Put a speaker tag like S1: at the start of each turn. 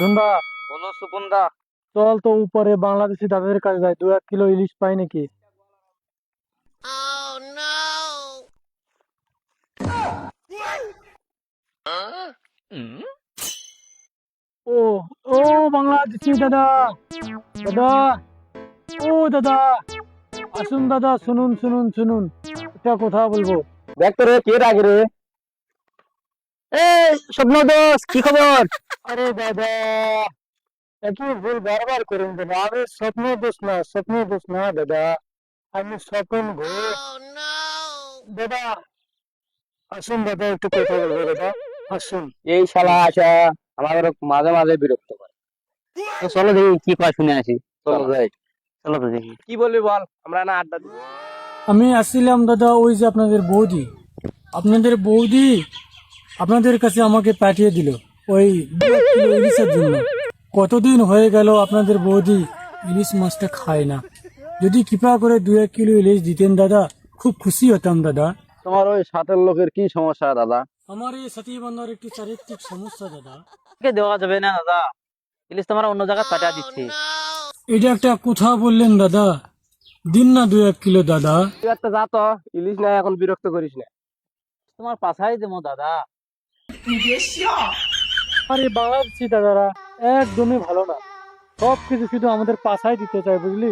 S1: ধুন্দা।
S2: বলো সুপন্দা
S1: চল তো উপরে বাংলাদেশি দাদাদের কাছে যাই দু এক কিলো ইলিশ পাই নাকি? ও ও বাংলাদেশি দাদা। দাদা ও দাদা। আসুন দাদা শুনুন শুনুন শুনুন। একটা কথা বলব।
S2: দেখ তো রে কে রাগে রে? এই স্বপ্ন দোষ কি খবর?
S1: আরে দাদা একই ভুল বারবার করেন দাদা আরে স্বপ্ন দোষ না স্বপ্ন দোষ না দাদা। আমি স্বপন ঘোষ দাদা আসুন দাদা একটু কথা বলব দাদা। আসুন।
S2: এই শালা আশা আমাদের মাঝে মাঝে বিরক্ত করে। তো চলো দেখি কি কয় শুনে আসি। চলো যাই। চলো তো দেখি। কি বলবি বল? আমরা না আড্ডা
S1: আমি আসছিলাম দাদা ওই যে আপনাদের বৌদি। আপনাদের বৌদি আপনাদের কাছে আমাকে পাঠিয়ে দিল ওই ইলিশের জন্য। কতদিন হয়ে গেল আপনাদের বৌদি ইলিশ মাছটা খায় না? যদি কৃপা করে দু এক কিলো ইলিশ দিতেন দাদা খুব খুশি হতাম দাদা।
S2: তোমার ওই সাতের লোকের কি সমস্যা দাদা?
S1: আমার এই সাথী বান্ধার একটি চারিত্রিক সমস্যা দাদা।
S2: কে দেওয়া যাবে না দাদা। ইলিশ তোমার অন্য জায়গায় পাঠিয়ে দিচ্ছি।
S1: এটা একটা কথা বললেন দাদা। দিন না দু এক কিলো দাদা।
S2: তুই একটা যা তো ইলিশ না এখন বিরক্ত করিস না। তোমার পাছাই দেবো দাদা।
S1: আরে বাংলাদেশি চিন্তাধারা একদমই ভালো না। সব কিছু শুধু আমাদের পাশায় দিতে চায় বুঝলি?